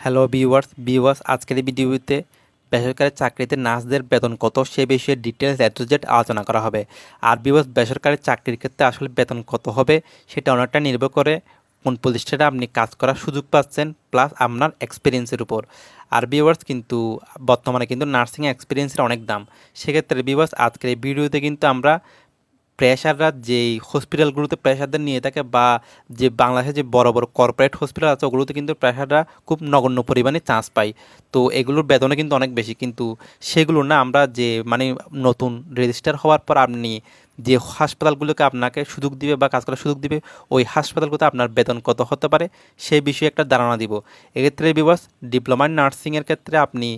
Hello viewers viewers আজকের ভিডিওতে বেসরকারি চাকরিতে নার্সদের বেতন কত, সে বিষয়ে ডিটেলস এ টু জেড আলোচনা করা হবে। আর ভিউয়ার্স বেসরকারি চাকরির ক্ষেত্রে আসলে বেতন কত হবে, সেটা অনেকটা নির্ভর করে কোন প্রতিষ্ঠানে আপনি কাজ করার সুযোগ পাচ্ছেন প্লাস আপনার এক্সপিরিয়েন্সের উপর। আর ভিউয়ার্স কিন্তু বর্তমানে কিন্তু নার্সিং এক্সপিরিয়েন্সের অনেক দাম। সেক্ষেত্রে ভিউয়ার্স আজকের এই ভিডিওতে কিন্তু আমরা প্রেশাররা যেই হসপিটালগুলোতে প্রেশারদের নিয়ে থাকে বা যে বাংলাদেশে যে বড় বড় কর্পোরেট হসপিটাল আছে, ওগুলোতে কিন্তু প্রেশাররা খুব নগণ্য পরিমাণে চান্স পায়। তো এগুলোর বেতনে কিন্তু অনেক বেশি। কিন্তু সেগুলো না আমরা যে মানে নতুন রেজিস্টার হওয়ার পর আপনি যে হাসপাতালগুলোকে আপনাকে সুযোগ দিবে বা কাজ করার সুযোগ দিবে, ওই হাসপাতালগুলোতে আপনার বেতন কত হতে পারে সেই বিষয়ে একটা ধারণা দিব। এক্ষেত্রে বিবাস ডিপ্লোমা নার্সিংয়ের ক্ষেত্রে আপনি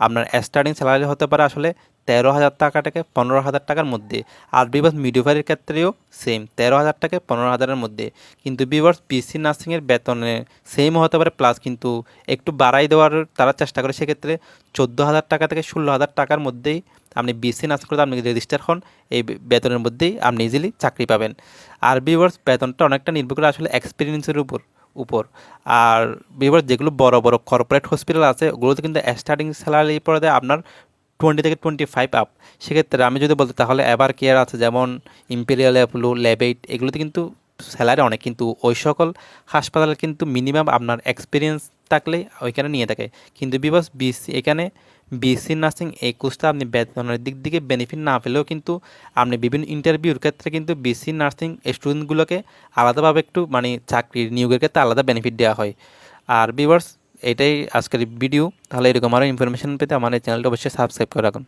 আপনার স্টার্টিং স্যালারি হতে পারে আসলে তেরো হাজার টাকা থেকে পনেরো হাজার টাকার মধ্যে। আর বিভার্স মিডিওভারির ক্ষেত্রেও সেম তেরো হাজার থেকে পনেরো হাজারের মধ্যে। কিন্তু বিভার্স পিসি নার্সিংয়ের বেতনে সেম হতে পারে প্লাস কিন্তু একটু বাড়াই দেওয়ার তারা চেষ্টা করে। সেক্ষেত্রে চোদ্দ হাজার টাকা থেকে ষোলো হাজার টাকার মধ্যেই আপনি বিসি নার্স করতে, আপনি রেজিস্টার হন, এই বেতনের মধ্যেই আপনি ইজিলি চাকরি পাবেন। আর বিভার্স বেতনটা অনেকটা নির্ভর করে আসলে এক্সপিরিয়েন্সের উপর উপর। আর বিভার যেগুলো বড় বড় কর্পোরেট হসপিটাল আছে, ওগুলোতে কিন্তু স্টার্টিং স্যালারি পড়ে দেয় আপনার টোয়েন্টি থেকে টোয়েন্টি ফাইভ আপ সেক্ষেত্রে আমি যদি বলতে তাহলে এবার কেয়ার আছে? যেমন ইম্পেরিয়াল অ্যাপোলো ল্যাবেট এগুলোতে কিন্তু স্যালারি অনেক, কিন্তু ওই সকল হাসপাতালে কিন্তু মিনিমাম আপনার এক্সপিরিয়েন্স থাকলে ওইখানে নিয়ে থাকে। কিন্তু বিবাস বিসি এখানে বিসি নার্সিং এই কোর্সটা আপনি বেতনের দিক থেকে বেনিফিট না পেলেও কিন্তু আপনি বিভিন্ন ইন্টারভিউর ক্ষেত্রে কিন্তু বিসি নার্সিং স্টুডেন্টগুলোকে আলাদাভাবে একটু মানে চাকরির নিয়োগের ক্ষেত্রে আলাদা বেনিফিট দেওয়া হয়। আর বিভার্স এটাই আজকের ভিডিও তাহলে এরকম আরও ইনফরমেশন পেতে আমার চ্যানেলটা অবশ্যই সাবস্ক্রাইব করে রাখুন।